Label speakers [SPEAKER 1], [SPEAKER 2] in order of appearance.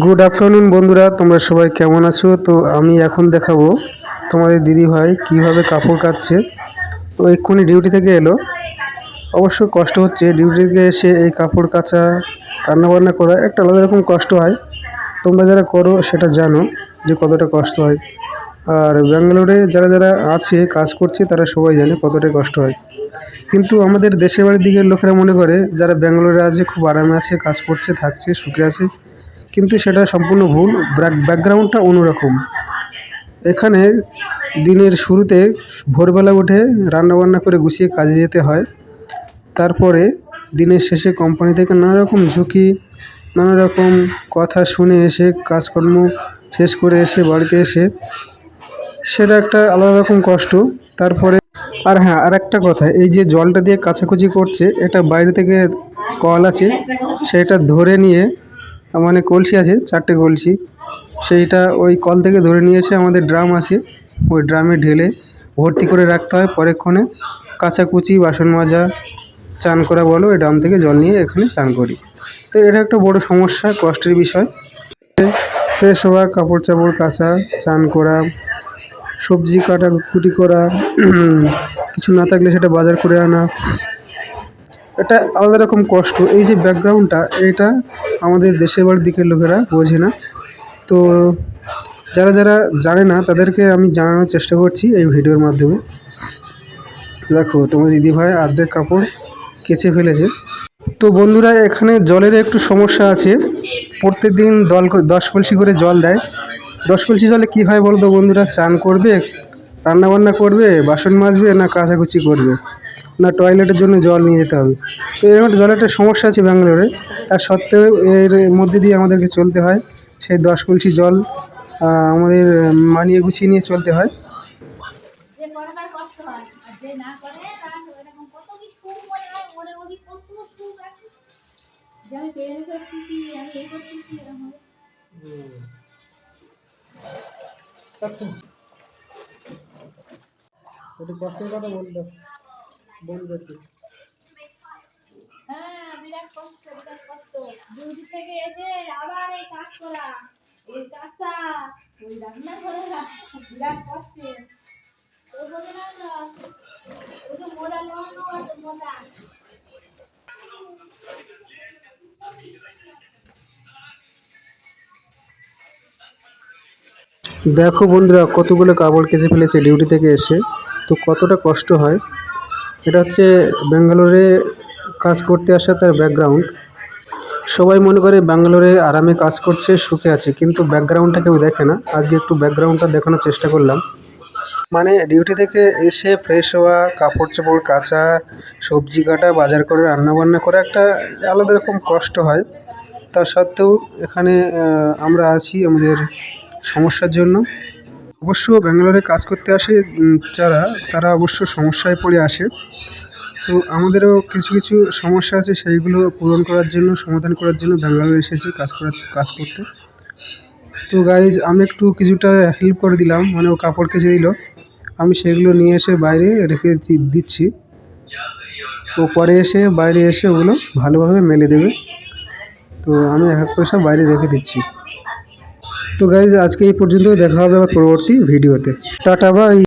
[SPEAKER 1] Good afternoon বন্ধুরা, তোমরা সবাই কেমন আছো? তো আমি এখন দেখাবো তোমাদের দিদি ভাই কীভাবে কাপড় কাচ্ছে তো এক্ষুনি ডিউটি থেকে এলো। অবশ্য কষ্ট হচ্ছে ডিউটি থেকে এসে এই কাপড় কাচা, রান্নাবান্না করা একটা আলাদা রকম কষ্ট হয়। তোমরা যারা করো সেটা জানো যে কতটা কষ্ট হয়। আর ব্যাঙ্গালোরে যারা যারা আছে, কাজ করছে, তারা সবাই জানে কতটা কষ্ট হয়। কিন্তু আমাদের দেশের বাড়ির দিকের লোকেরা মনে করে, যারা ব্যাঙ্গালোরে আছে, খুব আরামে আছে, কাজ করছে, থাকছে, সুখে আছে কিন্তু সেটা সম্পূর্ণ ভুল। ব্যাকগ্রাউন্ডটা অন্যরকম। এখানে দিনের শুরুতে ভোরবেলা উঠে রান্নাবান্না করে গুছিয়ে কাজে যেতে হয়। তারপরে দিনের শেষে কোম্পানি থেকে নানা রকম ঝুঁকি নানা রকম কথা শুনে এসে কাজকর্ম শেষ করে এসে বাড়িতে এসে সেটা একটা আলাদা রকম কষ্ট। তারপরে আর হ্যাঁ আর একটা কথা, এই যে জলটা দিয়ে কাচাকুচি করছে, এটা বাইরে থেকে কল আছে, সেটা ধরে নিয়ে মানে কলসি আছে, চারটে কলসি। সেইটা ওই কল থেকে ধরে নিয়ে এসে আমাদের ড্রাম আছে। ওই ড্রামে ঢেলে ভর্তি করে রাখতে হয় পরেক্ষণে। কাচাকুচি, বাসন মাজা, চান করা বলো ওই ড্রাম থেকে জল নিয়ে এখানে চান করি। তো এটা একটা বড় সমস্যা, কষ্টের বিষয়। ফ্রেশ হওয়া কাপড় চাপড় কাচা, চান করা, সবজি কাটা, কুটি করা কিছু না থাকলে সেটা বাজার করে আনা। এটা আলাদা রকম কষ্ট। এই যে ব্যাকগ্রাউন্ডটা এটা আমাদের দেশের বাড়ির দিকের লোকেরা বোঝে না। তো যারা যারা জানে না, তাদেরকে আমি জানানোর চেষ্টা করছি এই ভিডিওর মাধ্যমে। দেখো, তোমার দিদিভাই অর্ধেক কাপড় কেচে ফেলেছে। তো বন্ধুরা, এখানে জলের একটু সমস্যা আছে। প্রত্যেক দিন দল দশ কলসি করে জল দেয়। দশ কলসি জলে কী হয় বলতো বন্ধুরা? চান করবে, রান্নাবান্না করবে, বাসন মাজবে না কাচাকুচি করবে? না টয়লেটের জন্য জল নিয়ে যেতে হবে। তো এরকম একটা জলের একটা সমস্যা আছে ব্যাঙ্গালোরে। তার সত্ত্বেও এর মধ্যে দিয়ে আমাদেরকে চলতে হয়। সেই দশ কলসি জল আমাদের মানিয়ে গুছিয়ে নিয়ে চলতে হয়।
[SPEAKER 2] হয় মনে হয়।
[SPEAKER 1] আচ্ছা। একটু কষ্টের কথা বলতে বলবে
[SPEAKER 2] হ্যাঁ বিরাট কষ্ট বিরাট কষ্ট। ডিউটি থেকে এসে আবার এই কাজ করা এই কাঁচা ওই রান্না করা বিরাট কষ্টে। তো বলে না না, ওই যে মোলা নেওয়া নেওয়া তো মোলা
[SPEAKER 1] দেখো বন্ধুরা কতগুলো কাপড় কেচে ফেলেছে ডিউটি থেকে এসে। তো কতটা কষ্ট হয়। এটা হচ্ছে ব্যাঙ্গালোরে কাজ করতে আসা তার ব্যাকগ্রাউন্ড সবাই মনে করে ব্যাঙ্গালোরে আরামে কাজ করছে, সুখে আছে, কিন্তু ব্যাকগ্রাউন্ডটা কেউ দেখে না। আজকে একটু ব্যাকগ্রাউন্ডটা দেখানোর চেষ্টা করলাম। মানে ডিউটি থেকে এসে ফ্রেশ হওয়া কাপড় চোপড় কাচা, সবজি কাটা, বাজার করে রান্না বান্না করা একটা আলাদা রকম কষ্ট হয়। তা সত্ত্বেও এখানে আমরা আছি আমাদের সমস্যার জন্য। অবশ্য ব্যাঙ্গালোরে কাজ করতে আসে যারা, তারা অবশ্য সমস্যায় পড়ে আসে। তো আমাদেরও কিছু কিছু সমস্যা আছে, সেইগুলো পূরণ করার জন্য, সমাধান করার জন্য ব্যাঙ্গালোরে এসেছি কাজ করার, কাজ করতে। তো গাইজ আমি একটু কিছুটা হেল্প করে দিলাম মানে ও কাপড় কেচে দিল। আমি সেগুলো নিয়ে এসে বাইরে রেখে দিচ্ছি ও পরে এসে বাইরে এসে ওগুলো ভালোভাবে মেলে দেবে। তো আমি এক এক সব বাইরে রেখে দিচ্ছি। তো গাইজ আজকে এই পর্যন্ত দেখা হবে আবার পরবর্তী ভিডিওতে টাটা বাই